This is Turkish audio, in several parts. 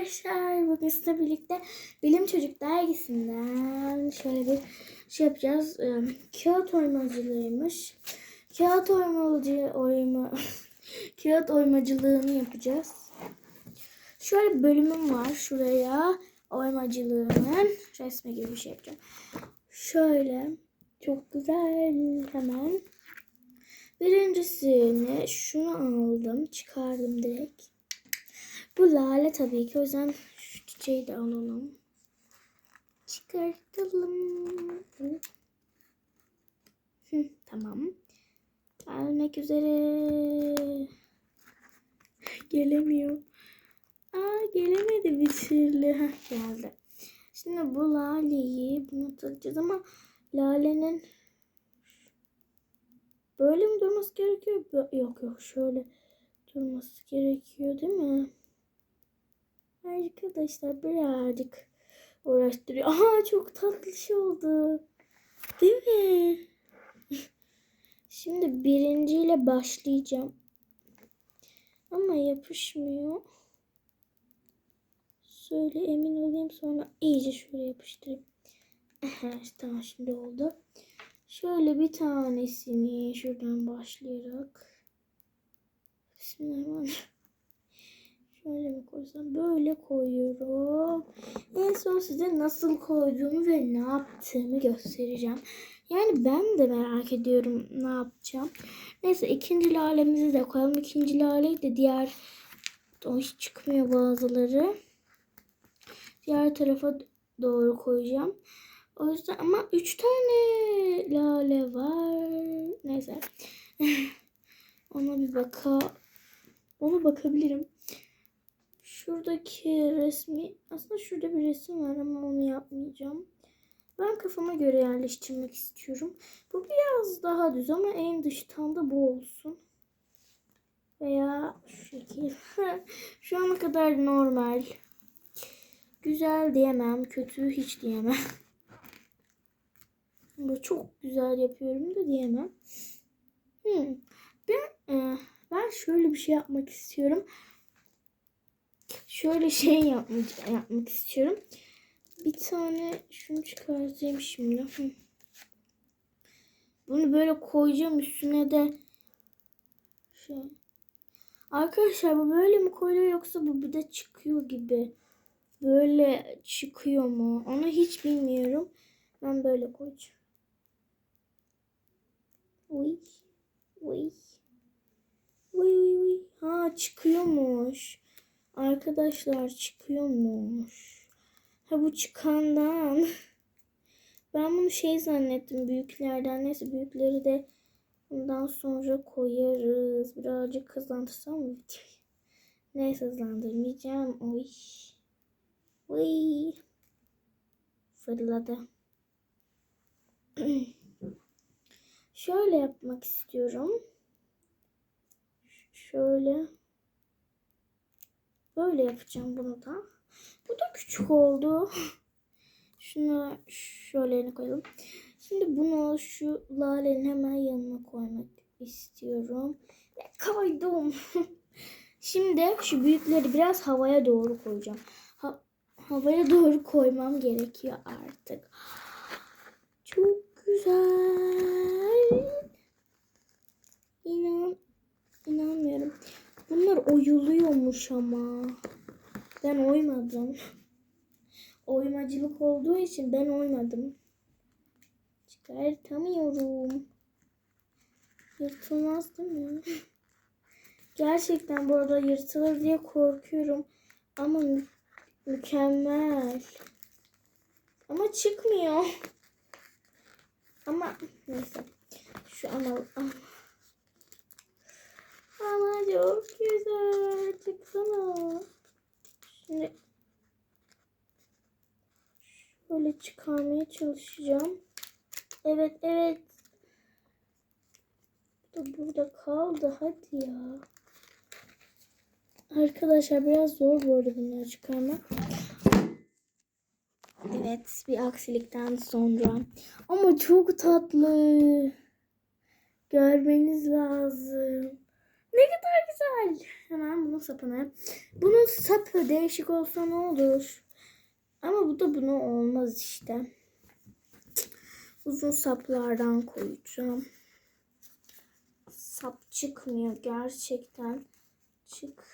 arkadaşlar. Bugün sizinle birlikte Bilim Çocuk dergisinden şöyle bir şey yapacağız. Ee, kağıt oymacılığıymış. Kağıt oymacı oyma kağıt oymacılığını yapacağız. Şöyle bir bölümüm var şuraya. Oymacılığının resmi gibi bir şey yapacağım. Şöyle çok güzel hemen. Birincisini şunu aldım. Çıkardım direkt. Bu lale tabii ki. O yüzden şu çiçeği de alalım. Çıkartalım. Hı, tamam. Gelmek üzere. Gelemiyor. Aa gelemedi bir türlü. Geldi. Şimdi bu laleyi bunu takacağız ama lalenin böyle mi durması gerekiyor? Yok yok şöyle durması gerekiyor değil mi? Arkadaşlar birazcık uğraştırıyor. Aha çok tatlı şey oldu. Değil mi? Şimdi birinciyle başlayacağım. Ama yapışmıyor. Şöyle emin olayım sonra iyice şöyle yapıştırayım. Tamam şimdi oldu. Şöyle bir tanesini şuradan başlayarak. Bismillahirrahmanirrahim. Şöyle mi koysam? Böyle koyuyorum. En son size nasıl koyduğumu ve ne yaptığımı göstereceğim. Yani ben de merak ediyorum ne yapacağım. Neyse ikinci lalemizi de koyalım. İkinci laleyi de diğer o hiç çıkmıyor bazıları. Diğer tarafa doğru koyacağım. O yüzden ama üç tane lale var. Neyse. Ona bir baka ona bakabilirim. Şuradaki resmi aslında şurada bir resim var ama onu yapmayacağım. Ben kafama göre yerleştirmek istiyorum. Bu biraz daha düz ama en dıştan da bu olsun. Veya şu şekil. şu ana kadar normal. Güzel diyemem, kötü hiç diyemem. Bu çok güzel yapıyorum da diyemem. Hmm. Ben e, ben şöyle bir şey yapmak istiyorum. Şöyle şey yapmak, yapmak istiyorum. Bir tane şunu çıkartayım şimdi. Bunu böyle koyacağım üstüne de şey. Arkadaşlar bu böyle mi koyuluyor yoksa bu bir de çıkıyor gibi. Böyle çıkıyor mu? Onu hiç bilmiyorum. Ben böyle koyacağım. Uy. Uy. Uy uy uy. Ha çıkıyormuş. Arkadaşlar çıkıyormuş. Ha bu çıkandan. Ben bunu şey zannettim büyüklerden. Neyse büyükleri de bundan sonra koyarız. Birazcık hızlandırsam mı? Neyse hızlandırmayacağım. Oy. Oy. Fırladı. Şöyle yapmak istiyorum. Şöyle. Böyle yapacağım bunu da. Bu da küçük oldu. Şunu şöyle koyalım. Şimdi bunu şu lalenin hemen yanına koymak istiyorum. Ve koydum. Şimdi şu büyükleri biraz havaya doğru koyacağım. Ha, havaya doğru koymam gerekiyor artık. Çok güzel. İnan, inanmıyorum. Bunlar oyuluyormuş ama. Ben oymadım. Oymacılık olduğu için ben oymadım. Çıkartamıyorum. Yırtılmaz değil mi? Gerçekten bu arada yırtılır diye korkuyorum. Ama mü- mükemmel. Ama çıkmıyor. Ama neyse. Şu ama ama, çok güzel. Çıksana. Şimdi şöyle çıkarmaya çalışacağım. Evet evet. Bu da burada kaldı. Hadi ya. Arkadaşlar biraz zor bu arada bunları çıkarmak. Evet bir aksilikten sonra. Ama çok tatlı. Görmeniz lazım. Ne kadar güzel. Hemen bunun sapını. Bunun sapı değişik olsa ne olur? Ama bu da buna olmaz işte. Uzun saplardan koyacağım. Sap çıkmıyor gerçekten. Çık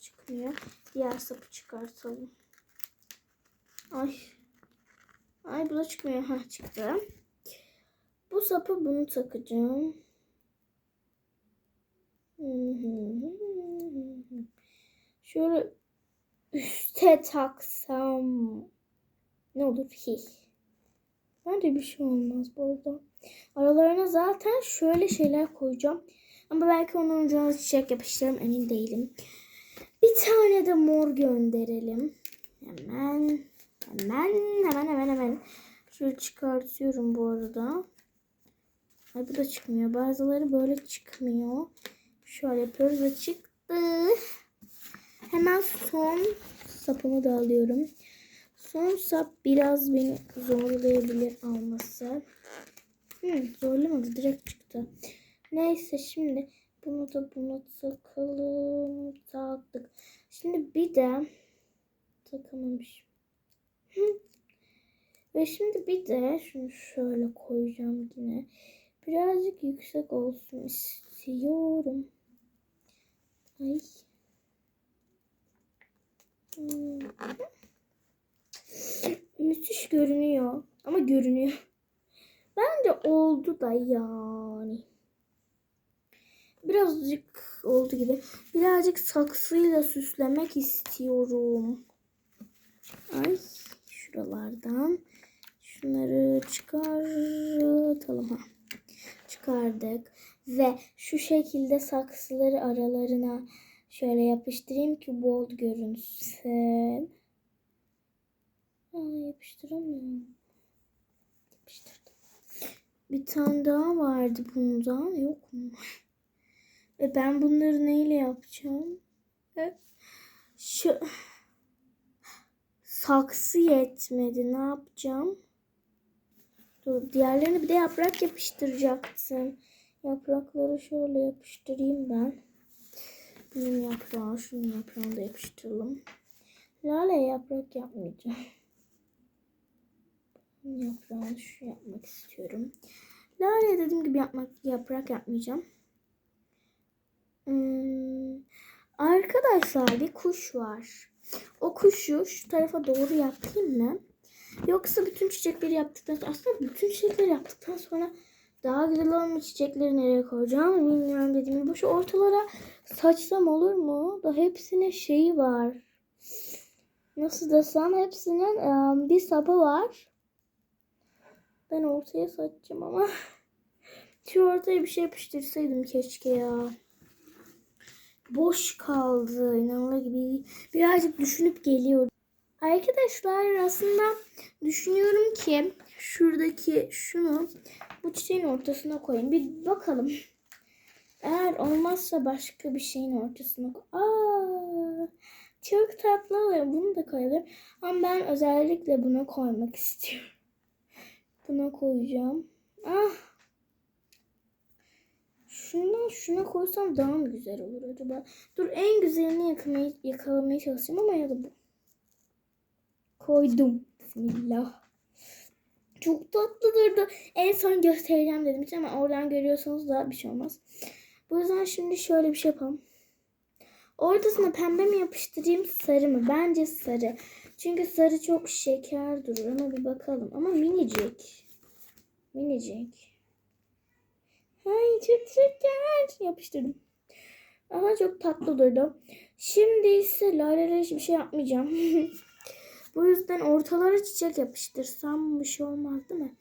çıkmıyor. Diğer sapı çıkartalım. Ay. Ay bu da çıkmıyor. Ha çıktı. Bu sapı bunu takacağım. Şöyle üste taksam ne olur ki? Bence bir şey olmaz burada. Aralarına zaten şöyle şeyler koyacağım. Ama belki onun ucuna çiçek yapıştırırım emin değilim. Bir tane de mor gönderelim. Hemen hemen hemen hemen hemen. Şöyle çıkartıyorum bu arada. Ay bu da çıkmıyor. Bazıları böyle çıkmıyor. Şöyle yapıyoruz ve çıktı. Hemen son sapımı da alıyorum. Son sap biraz beni zorlayabilir alması. Hı, zorlamadı direkt çıktı. Neyse şimdi bunu da buna takalım. Taktık. Şimdi bir de takamamış. Ve şimdi bir de şunu şöyle koyacağım yine. Birazcık yüksek olsun istiyorum. Ay. Müthiş görünüyor. Ama görünüyor. Bence oldu da yani. Birazcık oldu gibi. Birazcık saksıyla süslemek istiyorum. Ay şuralardan. Şunları çıkartalım. Ha. Çıkardık. Ve şu şekilde saksıları aralarına şöyle yapıştırayım ki bol görünsün. Aa, yapıştıramıyorum. Yapıştırdım. Bir tane daha vardı bundan. Yok mu? Ve ben bunları neyle yapacağım? E, Şu saksı yetmedi. Ne yapacağım? Dur, diğerlerini bir de yaprak yapıştıracaktım. Yaprakları şöyle yapıştırayım ben. Bunun yaprağı, şunun yaprağını da yapıştıralım. Lale yaprak yapmayacağım. Bunun şu yapmak istiyorum. Lale dediğim gibi yapmak yaprak yapmayacağım. Hmm, arkadaşlar bir kuş var. O kuşu şu tarafa doğru yapayım mı? Yoksa bütün çiçekleri yaptıktan sonra aslında bütün çiçekleri yaptıktan sonra daha güzel olmuş çiçekleri nereye koyacağım bilmiyorum dediğim gibi. Şu ortalara saçsam olur mu? Da hepsinin şeyi var. Nasıl desem hepsinin um, bir sapı var. Ben ortaya saçacağım ama şu ortaya bir şey yapıştırsaydım keşke ya. Boş kaldı inanılır gibi. Birazcık düşünüp geliyorum. Arkadaşlar aslında düşünüyorum ki şuradaki şunu bu çiçeğin ortasına koyayım. Bir bakalım. Eğer olmazsa başka bir şeyin ortasına koy. Aa, çok tatlı oluyor. Bunu da koyalım. Ama ben özellikle buna koymak istiyorum. Buna koyacağım. Ah. Şundan şuna koysam daha mı güzel olur acaba? Dur en güzelini yakalamaya, yakalamaya çalışacağım ama ya da bu. Koydum. Bismillah. Çok tatlı durdu. En son göstereceğim dedim hiç ama oradan görüyorsanız da bir şey olmaz. Bu yüzden şimdi şöyle bir şey yapalım. Ortasına pembe mi yapıştırayım sarı mı? Bence sarı. Çünkü sarı çok şeker durur ama bir bakalım. Ama minicik. Minicik. Ay çok şeker. Yapıştırdım. Ama çok tatlı durdu. Şimdi ise lalele hiçbir şey yapmayacağım. Bu yüzden ortalara çiçek yapıştırsam bir şey olmaz değil mi?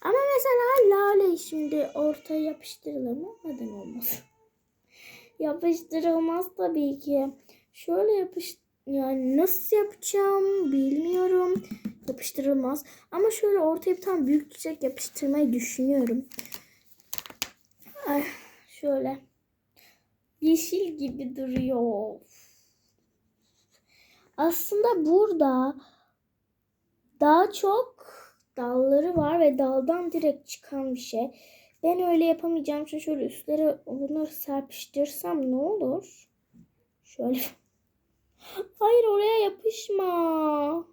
Ama mesela lale şimdi ortaya yapıştırılır mı? Neden olmaz? Yapıştırılmaz tabii ki. Şöyle yapış yani nasıl yapacağım bilmiyorum. Yapıştırılmaz. Ama şöyle ortaya bir tane büyük çiçek yapıştırmayı düşünüyorum. Ay, şöyle. Yeşil gibi duruyor. Aslında burada daha çok dalları var ve daldan direkt çıkan bir şey. Ben öyle yapamayacağım için şöyle üstlere bunları serpiştirsem ne olur? Şöyle. Hayır oraya yapışma.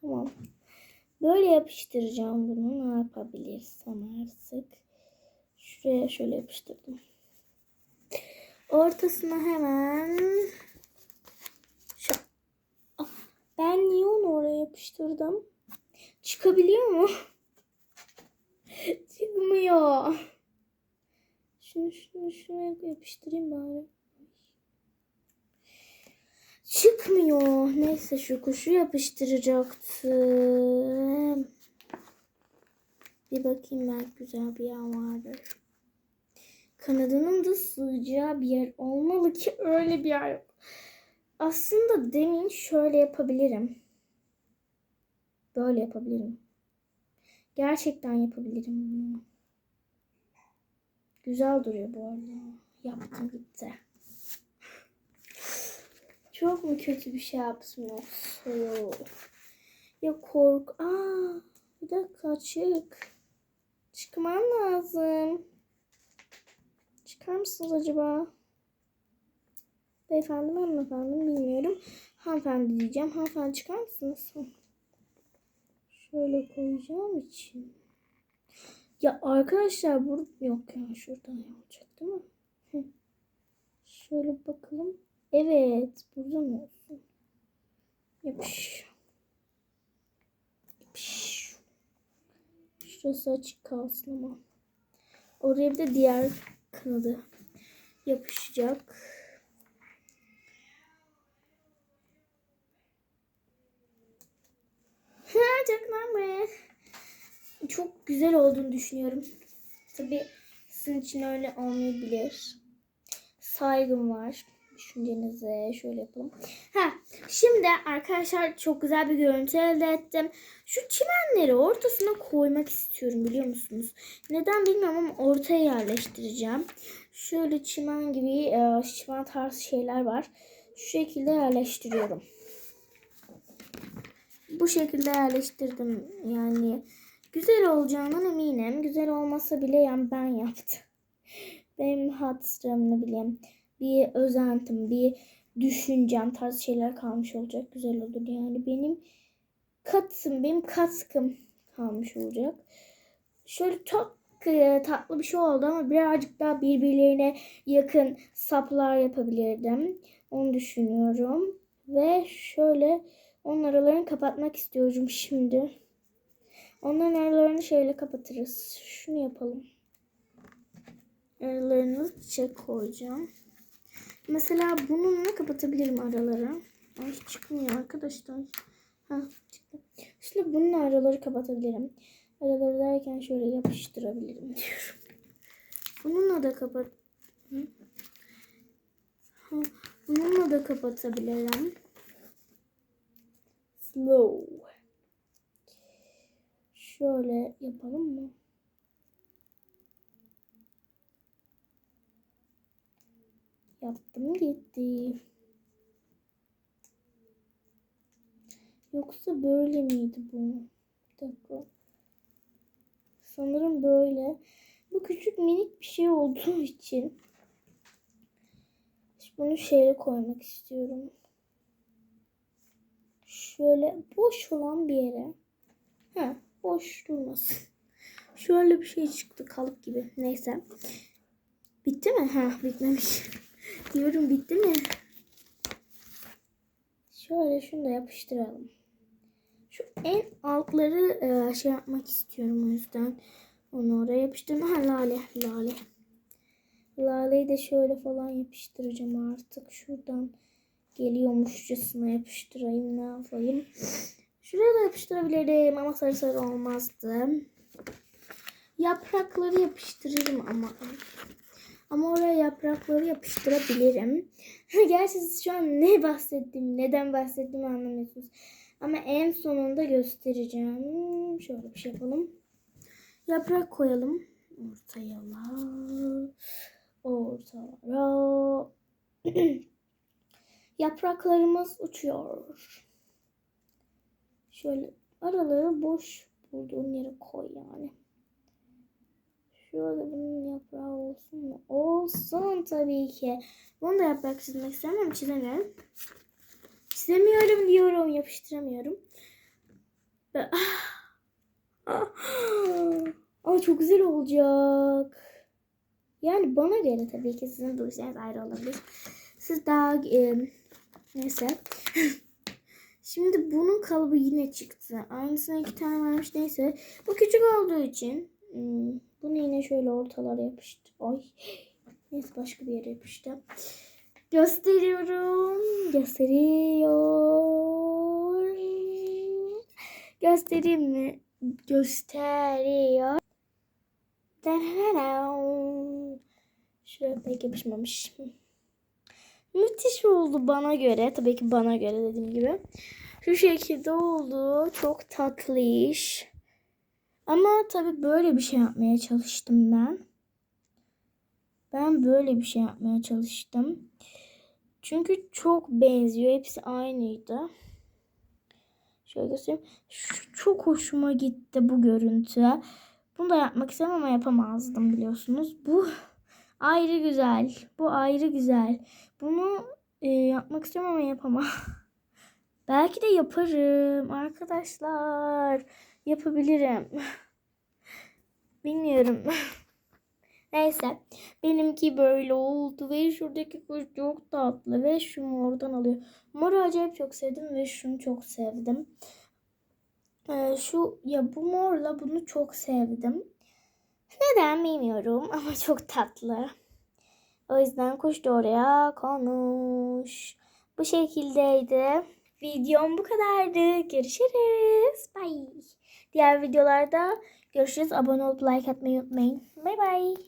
Tamam. Böyle yapıştıracağım bunu. Ne yapabilirsem artık. Şuraya şöyle yapıştırdım. Ortasına hemen ben niye onu oraya yapıştırdım? Çıkabiliyor mu? Çıkmıyor. Şunu şunu şuraya yapıştırayım bari. Çıkmıyor. Neyse şu kuşu yapıştıracaktım. Bir bakayım belki güzel bir yer vardır. Kanadının da sığacağı bir yer olmalı ki öyle bir yer yok. Aslında demin şöyle yapabilirim. Böyle yapabilirim. Gerçekten yapabilirim bunu. Güzel duruyor bu arada. Yaptım gitti. Çok mu kötü bir şey yaptım yoksa yok. Ya kork... Aa, bir dakika çık. Çıkmam lazım. Çıkar mısınız acaba? Beyefendi mi hanımefendi mi bilmiyorum. Hanımefendi diyeceğim. Hanımefendi çıkar mısınız? Şöyle koyacağım için. Ya arkadaşlar bu yok ya şuradan olacak değil mi? Şöyle bakalım. Evet burada mı olsun? Yapış. Yapış. Şurası açık kalsın ama. Oraya bir de diğer kanadı yapışacak. Ha, çok güzel olduğunu düşünüyorum. Tabii sizin için öyle olmayabilir. Saygım var düşüncenize. Şöyle yapalım. Ha, şimdi arkadaşlar çok güzel bir görüntü elde ettim. Şu çimenleri ortasına koymak istiyorum biliyor musunuz? Neden bilmiyorum ama ortaya yerleştireceğim. Şöyle çimen gibi e, çimen tarzı şeyler var. Şu şekilde yerleştiriyorum. Bu şekilde yerleştirdim. Yani güzel olacağından eminim. Güzel olmasa bile yani ben yaptım. Benim hatırımını bileyim bir özentim, bir düşüncem tarzı şeyler kalmış olacak. Güzel olur yani. Benim katım, benim katkım kalmış olacak. Şöyle çok e, tatlı bir şey oldu ama birazcık daha birbirlerine yakın saplar yapabilirdim. Onu düşünüyorum. Ve şöyle onun aralarını kapatmak istiyorum şimdi. Onların aralarını şöyle kapatırız. Şunu yapalım. Aralarını çiçek koyacağım. Mesela bununla kapatabilirim araları. Ay çıkmıyor arkadaşlar. Ha çıktı. Şimdi bununla araları kapatabilirim. Araları derken şöyle yapıştırabilirim diyorum. Bununla da kapat. Bununla da kapatabilirim. Slow. Şöyle yapalım mı? Yaptım gitti. Yoksa böyle miydi bu? Dakika. Sanırım böyle. Bu küçük minik bir şey olduğu için bunu şeye koymak istiyorum. Şöyle boş olan bir yere. Ha, boş durmasın. Şöyle bir şey çıktı kalıp gibi. Neyse. Bitti mi? Ha, bitmemiş. Diyorum bitti mi? Şöyle şunu da yapıştıralım. Şu en altları e, şey yapmak istiyorum o yüzden. Onu oraya yapıştırma. Ha lale, lale. Laleyi de şöyle falan yapıştıracağım artık. Şuradan geliyormuşçasına yapıştırayım. Ne yapayım? Şuraya da yapıştırabilirim ama sarı sarı olmazdı. Yaprakları yapıştırırım ama. Ama oraya yaprakları yapıştırabilirim. Gerçi siz şu an ne bahsettim, neden bahsettiğimi anlamıyorsunuz. Ama en sonunda göstereceğim. Şöyle bir şey yapalım. Yaprak koyalım. Ortaya. Ortaya. Yapraklarımız uçuyor. Şöyle araları boş bulduğun yere koy yani. Şurada bunun yaprağı olsun mu? Olsun tabii ki. Bunu da yaprak çizmek istemem ama çizemiyorum. Çizemiyorum diyorum. Yapıştıramıyorum. Ve- Ah! Ay çok güzel olacak. Yani bana göre tabii ki sizin duruşunuz ayrı olabilir. Siz daha e, neyse. Şimdi bunun kalıbı yine çıktı. Aynısına iki tane varmış neyse. Bu küçük olduğu için hmm, bunu yine şöyle ortalara yapıştı. Ay. Neyse başka bir yere yapıştı. Gösteriyorum. Gösteriyor. Göstereyim mi? Gösteriyor. Şuraya pek yapışmamış. Müthiş oldu bana göre. Tabii ki bana göre dediğim gibi. Şu şekilde oldu. Çok tatlı iş. Ama tabii böyle bir şey yapmaya çalıştım ben. Ben böyle bir şey yapmaya çalıştım. Çünkü çok benziyor. Hepsi aynıydı. Şöyle göstereyim. Şu çok hoşuma gitti bu görüntü. Bunu da yapmak istemem ama yapamazdım biliyorsunuz. Bu ayrı güzel. Bu ayrı güzel. Bunu e, yapmak istemem ama yapamam. Belki de yaparım arkadaşlar. Yapabilirim. Bilmiyorum. Neyse. Benimki böyle oldu ve şuradaki kuş çok tatlı ve şu mordan alıyor. Moru acayip çok sevdim ve şunu çok sevdim. Ee, şu ya bu morla bunu çok sevdim. Neden bilmiyorum ama çok tatlı. O yüzden kuş oraya konmuş. Bu şekildeydi. Videom bu kadardı. Görüşürüz. Bye. Diğer videolarda görüşürüz. Abone olup like atmayı unutmayın. Bye bye.